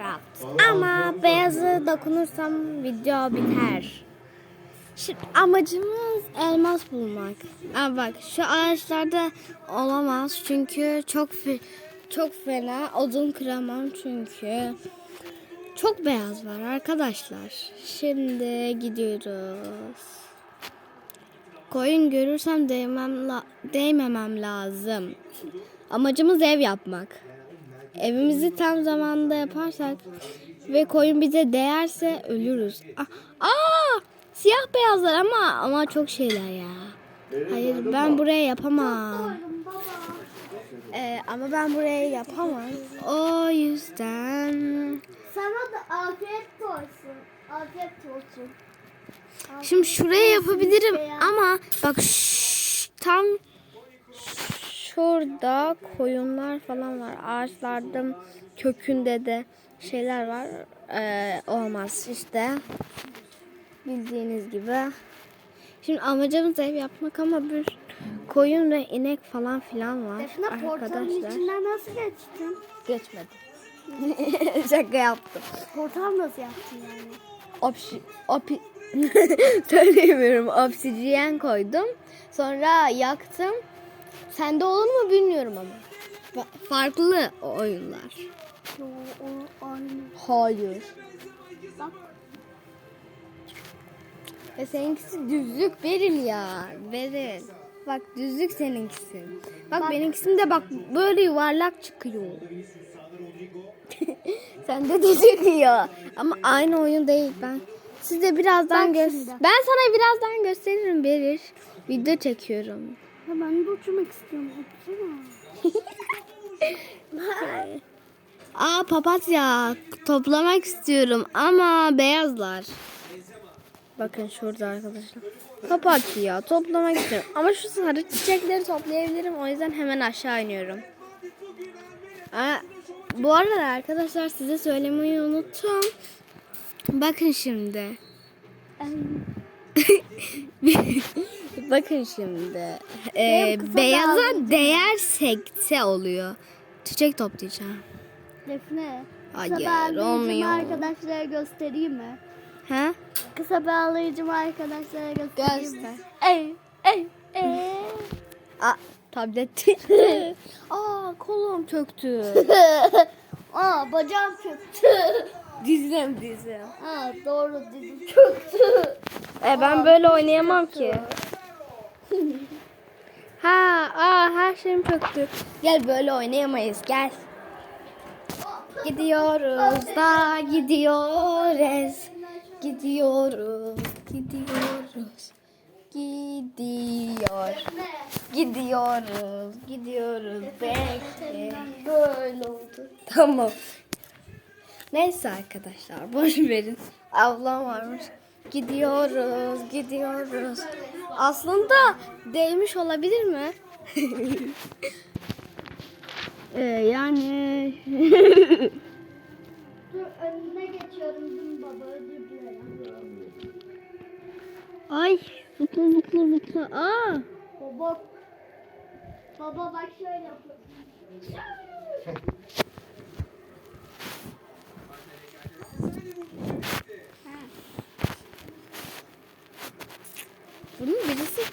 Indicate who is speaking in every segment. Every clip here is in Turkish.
Speaker 1: Minecraft. Ama beyazı dokunursam video biter. Şimdi amacımız elmas bulmak. Ama bak şu ağaçlarda olamaz çünkü çok çok fena odun kıramam çünkü çok beyaz var arkadaşlar. Şimdi gidiyoruz. Koyun görürsem değmem la- değmemem lazım. Amacımız ev yapmak. Evimizi tam zamanda yaparsak ve koyun bize değerse ölürüz. Aa, aa! siyah beyazlar ama ama çok şeyler ya. Hayır ben buraya yapamam. Ee, ama ben buraya yapamam. O yüzden
Speaker 2: Sana da afiyet olsun. Afiyet olsun.
Speaker 1: şimdi şuraya yapabilirim ama bak şş, tam şurada koyunlar falan var. Ağaçlardan kökünde de şeyler var. Ee, olmaz işte. Bildiğiniz gibi. Şimdi amacımız ev yapmak ama bir koyun ve inek falan filan var.
Speaker 2: Defne portalın içinden nasıl geçtin?
Speaker 1: Geçmedi. Şaka yaptım.
Speaker 2: Portal nasıl yaptın yani?
Speaker 1: Opsi, opi, söyleyemiyorum. Obsidiyen koydum. Sonra yaktım. Sende olur mu bilmiyorum ama. Fa- farklı oyunlar.
Speaker 2: Yo, o aynı.
Speaker 1: Hayır.
Speaker 2: Bak.
Speaker 1: Ve seninkisi düzlük Beril ya. Beril. Bak düzlük seninkisi. Bak,
Speaker 2: Bak.
Speaker 1: benimkisinde bak böyle yuvarlak çıkıyor. Sende de çıkıyor. Ama aynı oyun değil ben. Size birazdan
Speaker 2: şimdi.
Speaker 1: Ben sana birazdan gösteririm Beril. Video çekiyorum.
Speaker 2: Ya ben de uçmak istiyorum. Uçsana.
Speaker 1: Aa papatya toplamak istiyorum ama beyazlar. Bakın şurada arkadaşlar. Papatya toplamak istiyorum. Ama şu sarı çiçekleri toplayabilirim. O yüzden hemen aşağı iniyorum. Aa, bu arada arkadaşlar size söylemeyi unuttum. Bakın şimdi. Bakın şimdi. Ee,
Speaker 2: Benim kısa
Speaker 1: beyaza
Speaker 2: bağlayıcım
Speaker 1: değersekse oluyor. Çiçek toplayacağım.
Speaker 2: Defne.
Speaker 1: Hayır,
Speaker 2: kısa bağlayıcımı
Speaker 1: olmuyor.
Speaker 2: arkadaşlara göstereyim mi?
Speaker 1: Ha?
Speaker 2: Kısa bağlayıcımı arkadaşlara göstereyim mi? Ey, ey, ey.
Speaker 1: Aa, tablet. Aa, kolum çöktü.
Speaker 2: Aa bacağım çöktü.
Speaker 1: dizim dizim.
Speaker 2: Aa doğru dedim çöktü.
Speaker 1: E ben böyle oynayamam ki. Ha, aa her şeyim çöktü. Gel böyle oynayamayız. Gel. Gidiyoruz da gidiyoruz. Gidiyoruz, gidiyoruz. Gidiyor. Gidiyoruz, gidiyoruz. Bekle.
Speaker 2: Böyle oldu.
Speaker 1: Tamam. Neyse arkadaşlar boş verin. Ablam varmış. Gidiyoruz, gidiyoruz. Aslında değmiş olabilir mi? ee, yani
Speaker 2: Dur önüne geçiyorum dün baba özür dilerim.
Speaker 1: ay zıpla zıpla zıpla. Aa,
Speaker 2: Baba. Baba bak şöyle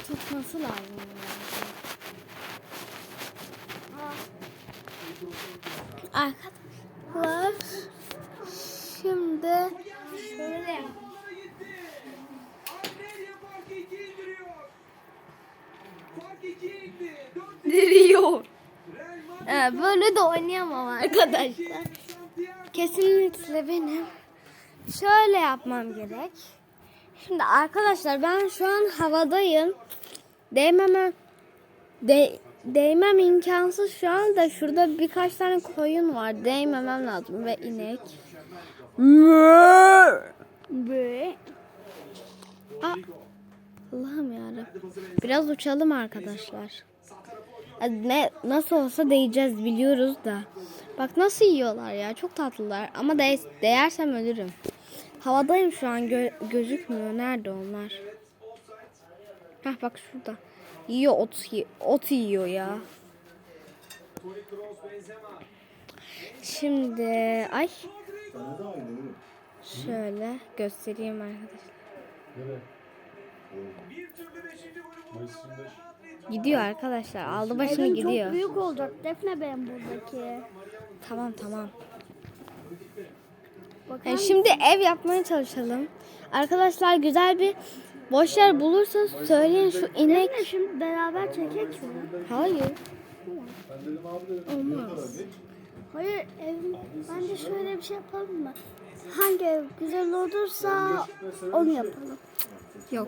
Speaker 1: tutması lazım. Arkadaşlar şimdi şöyle Diriyor. Ee, böyle de oynayamam arkadaşlar. Kesinlikle benim şöyle yapmam gerek. Şimdi arkadaşlar ben şu an havadayım. Değmemem de, değmem imkansız şu anda. Şurada birkaç tane koyun var. Değmemem lazım ve inek. Allah'ım yarabbim. Biraz uçalım arkadaşlar. Hadi Ne nasıl olsa değeceğiz biliyoruz da. Bak nasıl yiyorlar ya. Çok tatlılar. Ama de değersem ölürüm. Havadayım şu an gö- gözükmüyor. Nerede onlar? Heh bak şurada. Yiyor ot, ot yiyor ya. Şimdi ay? Şöyle göstereyim arkadaşlar.
Speaker 3: Nereye? Mayıs 25.
Speaker 1: Gidiyor arkadaşlar. Aldı başını
Speaker 2: Evim
Speaker 1: gidiyor.
Speaker 2: çok büyük olacak. Defne benim buradaki.
Speaker 1: Tamam tamam.
Speaker 2: Bakar
Speaker 1: Yani şimdi ev yapmaya çalışalım. Arkadaşlar güzel bir boş yer bulursa söyleyin şu inek.
Speaker 2: Defne şimdi beraber çekek mi?
Speaker 1: Hayır. Olmaz.
Speaker 2: Hayır evim. Bence şöyle bir şey yapalım mı? Hangi ev güzel olursa onu yapalım.
Speaker 1: Yok.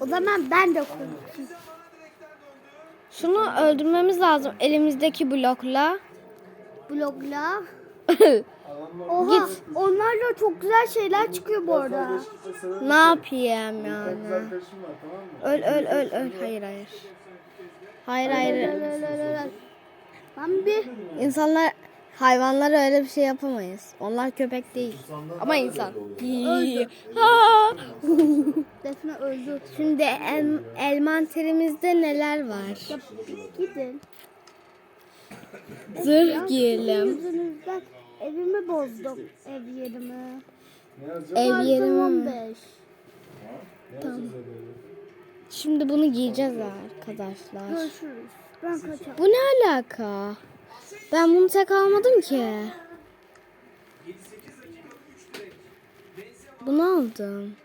Speaker 2: O zaman ben de konuşayım.
Speaker 1: Şunu öldürmemiz lazım elimizdeki blokla.
Speaker 2: Blogla. Oha onlarla çok güzel şeyler çıkıyor bu arada.
Speaker 1: ne yapayım yani? Öl öl öl öl. Hayır hayır. Hayır hayır.
Speaker 2: Ben bir
Speaker 1: İnsanlar hayvanlara öyle bir şey yapamayız. Onlar köpek değil. Ama insan.
Speaker 2: Defne öldü.
Speaker 1: Şimdi el, elmanterimizde neler var?
Speaker 2: Ya gidin.
Speaker 1: Zırh giyelim.
Speaker 2: Evimi bozdum. Ev yerimi.
Speaker 1: Ev yerimi.
Speaker 2: 15.
Speaker 3: Ne yazacağız öyle?
Speaker 1: Şimdi bunu giyeceğiz arkadaşlar.
Speaker 2: Görüşürüz. Ben kaçarım.
Speaker 1: Bu ne alaka? Ben bunu tek almadım ki. Bunu aldım.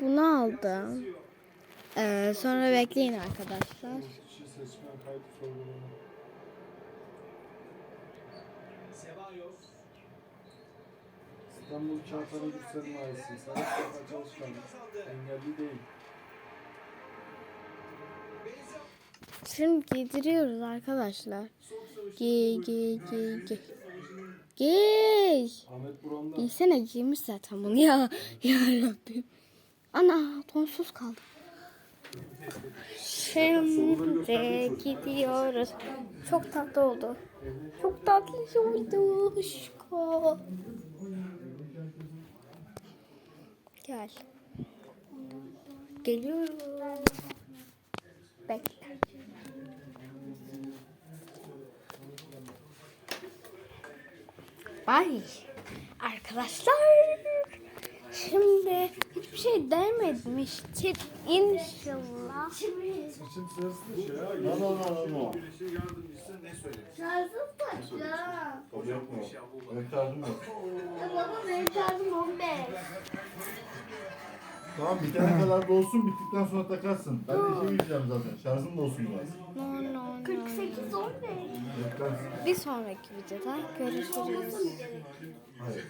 Speaker 1: Bunu aldım. Ee, sonra bekleyin arkadaşlar.
Speaker 3: Sorgulama. İstanbul Çağatay Gürsel Mahallesi. Sağlık Kafa Çalışkan. Engelli değil.
Speaker 1: Şimdi giydiriyoruz arkadaşlar. Giy giy giy giy. Giy. Giysene giymiş zaten bunu ya. Ya Rabbim. Ana tonsuz kaldı. Şimdi gidiyoruz. Çok tatlı oldu. Çok tatlı oldu. Şuko. Gel. Geliyorum. Bekle. Ay arkadaşlar şimdi hiçbir şey dememiştir inşallah.
Speaker 3: İçim sırası şey
Speaker 2: ya.
Speaker 4: O yok mu? Benim tarzım yok.
Speaker 2: Baba benim şarjım 15.
Speaker 4: Tamam bitene kadar dolsun bittikten sonra takarsın. Ben de işe gideceğim zaten. Şarjım dolsun biraz.
Speaker 1: No no no.
Speaker 2: 48 15.
Speaker 4: Yeter.
Speaker 1: Bir sonraki videoda görüşürüz.
Speaker 4: Hayır.